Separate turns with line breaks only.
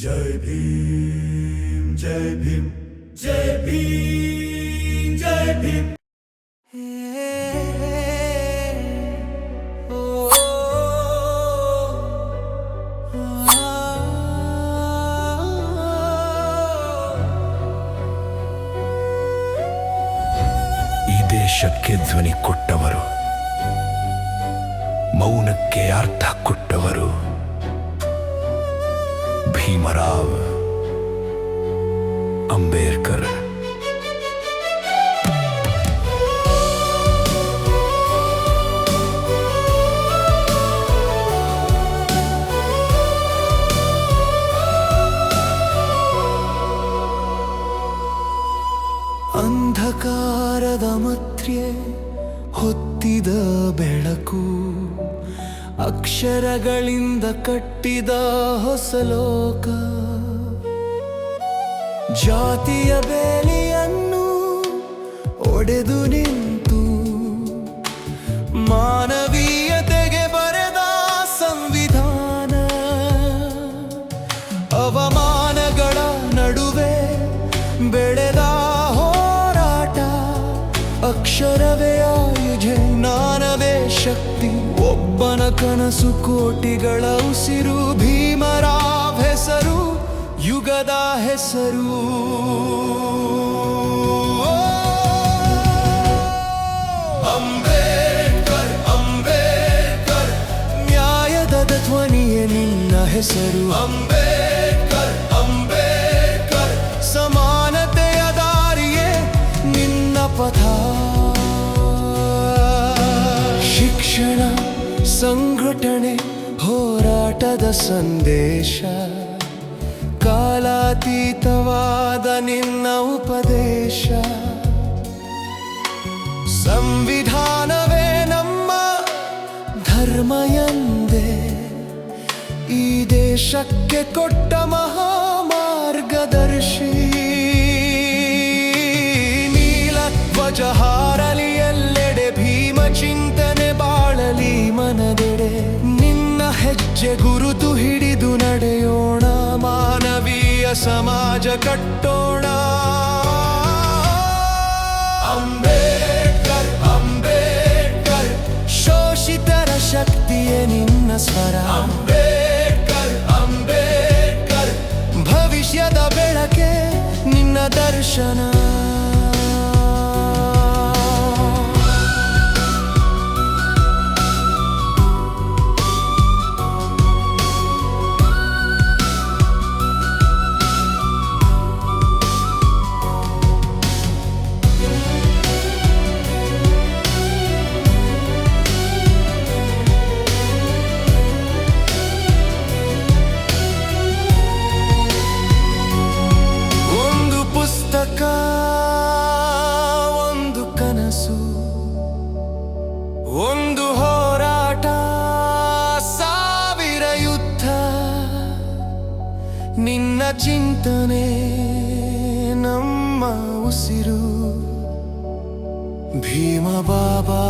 जय भीम जय भीम जय भीम जय भीम
ಈ ದೇಶಕ್ಕೆ ಧ್ವನಿ ಕೊಟ್ಟವರು ಮೌನಕ್ಕೆ ಅರ್ಥ ಕೊಟ್ಟವರು ಭೀಮರಾವ್ ಅಂಬೇಡ್ಕರ್
ಅಂಧಕಾರದ ಮಧ್ಯೆ ಹೊತ್ತಿದ ಬೆಳಕು ಅಕ್ಷರಗಳಿಂದ ಕಟ್ಟಿದ ಹೊಸ ಲೋಕ. ಜಾತಿಯ ಬೇಲಿಯನ್ನು ಒಡೆದು ನಿಂತು ಮಾನವೀಯತೆಗೆ ಬರೆದ ಸಂವಿಧಾನ. ಅವಮಾನಗಳ ನಡುವೆ ಬೆಳೆದ ಹೋರಾಟ ಅಕ್ಷರವೇ. ಒಬ್ಬನ ಕನಸು ಕೋಟಿಗಳ ಉಸಿರು ಭೀಮರಾವ್ ಹೆಸರು ಯುಗದ ಹೆಸರು. ಅಂಬೇಡ್ಕರ್ ನ್ಯಾಯದ ಧ್ವನಿಯ ನಿನ್ನ ಹೆಸರು. ಅಂಬೇಡ್ ಸಂಘಟನೆ ಹೋರಾಟದ ಸಂದೇಶ. ಕಾಲಾತೀತವಾದ ನಿನ್ನ ಉಪದೇಶ. ಸಂವಿಧಾನವೇ ನಮ್ಮ ಧರ್ಮ ಎಂದೇ ಈ ದೇಶಕ್ಕೆ ಕೊಟ್ಟ ಮಹಾಮಾರ್ಗದರ್ಶಿ ಹೆಜ್ಜೆ ಗುರುತು ಹಿಡಿದು ನಡೆಯೋಣ, ಮಾನವೀಯ ಸಮಾಜ ಕಟ್ಟೋಣ. ಅಂಬೇಡ್ಕರ್ ಅಂಬೇಡ್ಕರ್, ಶೋಷಿತರ ಶಕ್ತಿಯೇ ನಿನ್ನ ಸ್ವರ. ಅಂಬೇಡ್ಕರ್ ಅಂಬೇಡ್ಕರ್, ಭವಿಷ್ಯದ ಬೆಳಕೆ ನಿನ್ನ ದರ್ಶನ. ಒಂದು ಹೋರಾಟ ಸಾವಿರ ಯುದ್ಧ ನಿನ್ನ ಚಿಂತನೆ ನಮ್ಮ ಉಸಿರು. ಭೀಮ ಬಾಬಾ